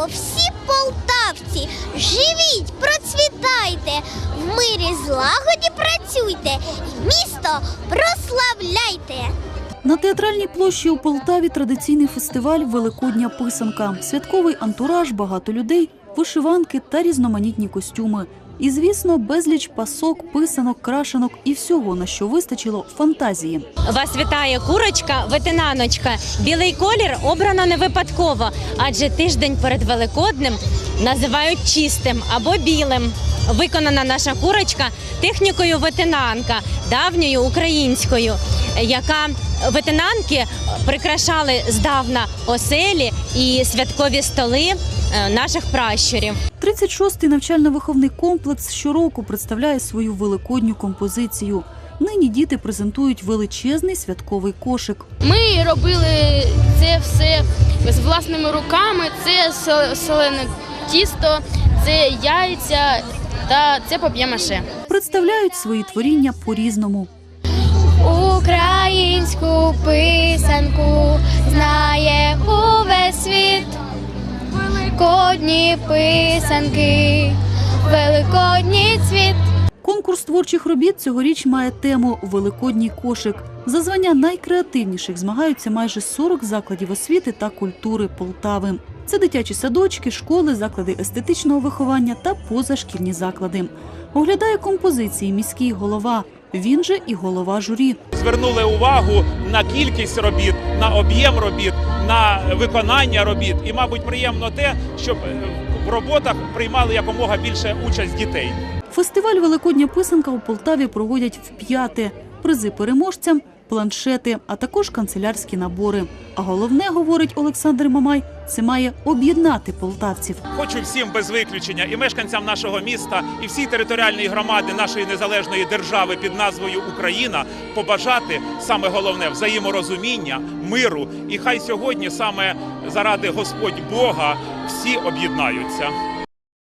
бо всі полтавці. Живіть, процвітайте, в мирі злагоді працюйте, місто прославляйте. На театральній площі у Полтаві традиційний фестиваль Великодня писанка. Святковий антураж, багато людей, вишиванки та різноманітні костюми. І, звісно, безліч пасок, писанок, крашенок і всього, на що вистачило фантазії. Вас вітає курочка, ветенаночка. Білий колір обрано не випадково, адже тиждень перед Великоднем називають чистим або білим. Виконана наша курочка технікою ветенанка, давньою українською, яка ветенанки прикрашали здавна оселі і святкові столи е, наших пращурів. 36-й навчально-виховний комплекс щороку представляє свою великодню композицію. Нині діти презентують величезний святковий кошик. Ми робили це все з власними руками. Це солене тісто, це яйця та це пап'є-маше. Представляють свої творіння по-різному. Українську писанку знає увесь світ. Великодні писанки, великодній цвіт. Конкурс творчих робіт цьогоріч має тему Великодній кошик. За звання найкреативніших змагаються майже 40 закладів освіти та культури Полтави. Це дитячі садочки, школи, заклади естетичного виховання та позашкільні заклади. Оглядає композиції міський голова. Він же і голова журі. звернули увагу на кількість робіт, на об'єм робіт, на виконання робіт. І, мабуть, приємно те, щоб е, в роботах приймали якомога більше участь дітей. Фестиваль Великодня писанка у Полтаві проводять вп'яте. Призи переможцям, планшети, а також канцелярські набори. А головне, говорить Олександр Мамай, це має об'єднати полтавців. Хочу всім без виключення і мешканцям нашого міста, і всій територіальної громади нашої незалежної держави під назвою Україна побажати саме головне взаєморозуміння, миру. І хай сьогодні саме заради Господь Бога всі об'єднаються.